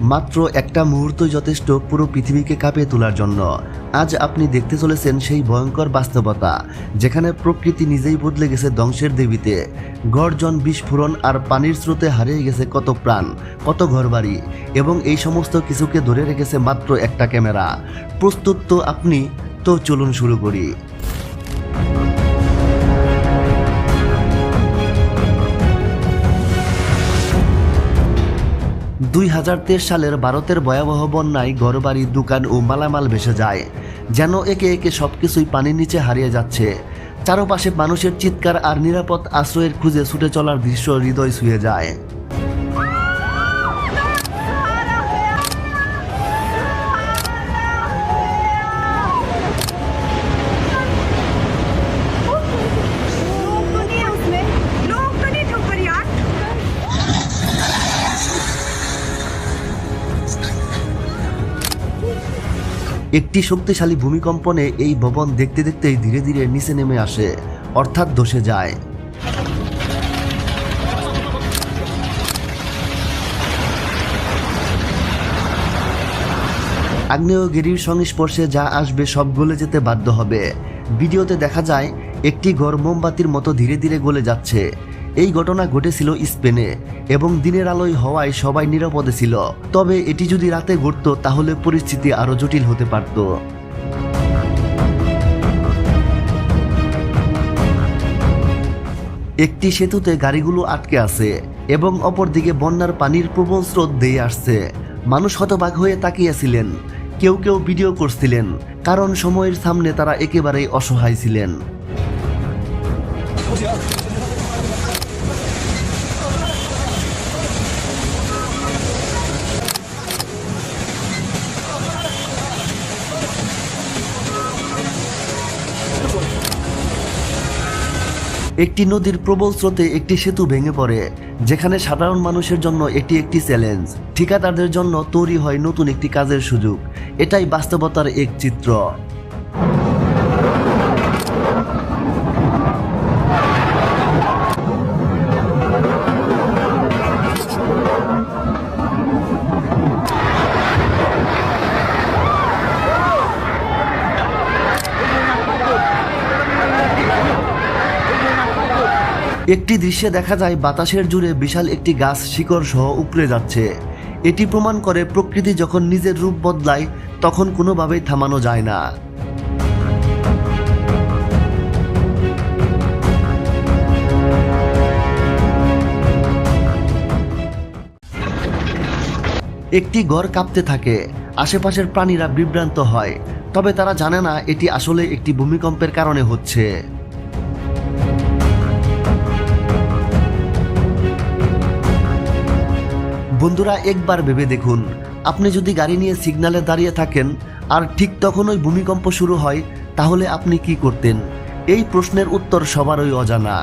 মাত্র একটা মুহূর্ত যথেষ্ট পুরো পৃথিবীকে কাঁপিয়ে তোলার জন্য। আজ আপনি দেখতে চলেছেন সেই ভয়ঙ্কর বাস্তবতা, যেখানে প্রকৃতি নিজেই বদলে গেছে ধ্বংসের দেবীতে। গর্জন, বিস্ফোরণ আর পানির স্রোতে হারিয়ে গেছে কত প্রাণ, কত ঘরবাড়ি এবং এই সমস্ত কিছুকে ধরে রেখেছে মাত্র একটা ক্যামেরা। প্রস্তুত তো আপনি, তো চলুন শুরু করি। দুই হাজার তেইশ সালের ভারতের ভয়াবহ বন্যায় ঘরবাড়ি, দোকান ও মালামাল ভেসে যায়। যেন একে একে সব কিছুই পানির নিচে হারিয়ে যাচ্ছে। চারপাশে মানুষের চিৎকার আর নিরাপদ আশ্রয়ের খুঁজে ছুটে চলার দৃশ্য হৃদয় ছুঁয়ে যায়। একটি শক্তিশালী ভূমিকম্পনে এই ভবন দেখতে দেখতেই ধীরে ধীরে নিচে নেমে আসে, অর্থাৎ ধসে যায়। আগ্নেয়গিরির সংস্পর্শে যা আসবে সব গলে যেতে বাধ্য হবে। ভিডিওতে দেখা যায়, একটি ঘর মোমবাতির মতো ধীরে ধীরে গলে যাচ্ছে। এই ঘটনা ঘটেছিল স্পেনে, এবং দিনের আলোয় হওয়ায় সবাই নিরাপদে ছিল। তবে এটি যদি রাতে ঘটতো, তাহলে পরিস্থিতি আরও জটিল হতে পারত। একটি সেতুতে গাড়িগুলো আটকে আছে, এবং অপরদিকে বন্যার পানির প্রবল স্রোত দিয়ে আসছে। মানুষ হতবাক হয়ে তাকিয়েছিলেন, কেউ কেউ ভিডিও করছিলেন, কারণ সময়ের সামনে তারা একেবারেই অসহায় ছিলেন। একটি নদীর প্রবল স্রোতে একটি সেতু ভেঙে পড়ে, যেখানে সাধারণ মানুষের জন্য এটি একটি চ্যালেঞ্জ। ঠিকাদারদের জন্য তৈরি হয় নতুন একটি কাজের সুযোগ। এটাই বাস্তবতার এক চিত্র। একটি দৃশ্যে দেখা যায় বাতাসের জুড়ে বিশাল একটি গাছ শিকড় সহ উপড়ে যাচ্ছে। এটি প্রমাণ করে প্রকৃতি যখন নিজের রূপ বদলায়, তখন কোনোভাবেই থামানো যায় না। একটি ঘর কাঁপতে থাকে। আশেপাশের প্রাণীরা বিভ্রান্ত হয়, তবে তারা জানে না এটি আসলে একটি ভূমিকম্পের কারণে হচ্ছে। বন্ধুরা, একবার ভেবে দেখুন। আপনি যদি গাড়ি নিয়ে সিগনালে দাঁড়িয়ে থাকেন আর ঠিক তখনই ভূমিকম্প শুরু হয়, তাহলে আপনি কি করতেন? এই প্রশ্নের উত্তর সবারই অজানা।